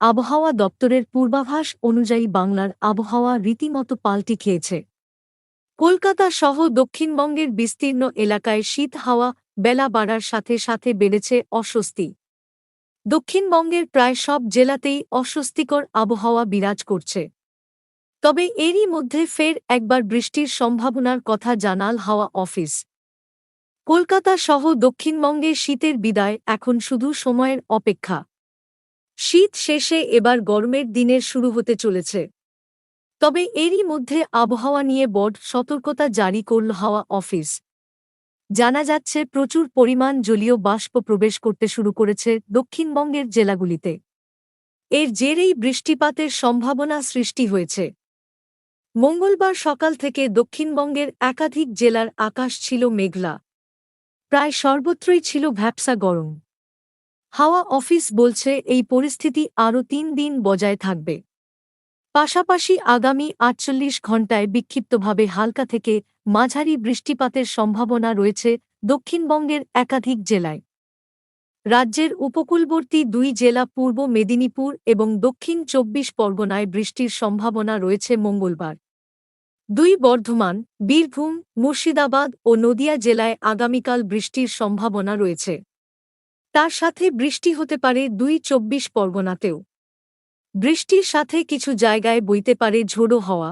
আবহাওয়া দপ্তরের পূর্বাভাস অনুযায়ী বাংলার আবহাওয়া রীতিমতো পাল্টি খেয়েছে। কলকাতা সহ দক্ষিণবঙ্গের বিস্তীর্ণ এলাকায় শীত হাওয়া বেলা বাড়ার সাথে সাথে বেড়েছে অস্বস্তি। দক্ষিণবঙ্গের প্রায় সব জেলাতেই অস্বস্তিকর আবহাওয়া বিরাজ করছে। তবে এরই মধ্যে ফের একবার বৃষ্টির সম্ভাবনার কথা জানাল হাওয়া অফিস। কলকাতা সহ দক্ষিণবঙ্গে শীতের বিদায় এখন শুধু সময়ের অপেক্ষা। শীত শেষে এবার গরমের দিনের শুরু হতে চলেছে। তবে এরই মধ্যে আবহাওয়া নিয়ে বড় সতর্কতা জারি করল হাওয়া অফিস। জানা যাচ্ছে, প্রচুর পরিমাণ জলীয় বাষ্প প্রবেশ করতে শুরু করেছে দক্ষিণবঙ্গের জেলাগুলিতে। এর জেরেই বৃষ্টিপাতের সম্ভাবনা সৃষ্টি হয়েছে। মঙ্গলবার সকাল থেকে দক্ষিণবঙ্গের একাধিক জেলার আকাশ ছিল মেঘলা। প্রায় সর্বত্রই ছিল ভ্যাপসা গরম। হাওয়া অফিস বলছে এই পরিস্থিতি আরও তিন দিন বজায় থাকবে। পাশাপাশি আগামী আটচল্লিশ ঘণ্টায় বিক্ষিপ্তভাবে হালকা থেকে মাঝারি বৃষ্টিপাতের সম্ভাবনা রয়েছে দক্ষিণবঙ্গের একাধিক জেলায়। রাজ্যের উপকূলবর্তী দুই জেলা পূর্ব মেদিনীপুর এবং দক্ষিণ চব্বিশ পরগনায় বৃষ্টির সম্ভাবনা রয়েছে মঙ্গলবার। দুই বর্ধমান, বীরভূম, মুর্শিদাবাদ ও নদিয়া জেলায় আগামীকাল বৃষ্টির সম্ভাবনা রয়েছে। তার সাথে বৃষ্টি হতে পারে দুই চব্বিশ পরগনাতেও। বৃষ্টির সাথে কিছু জায়গায় বইতে পারে ঝোড়ো হওয়া।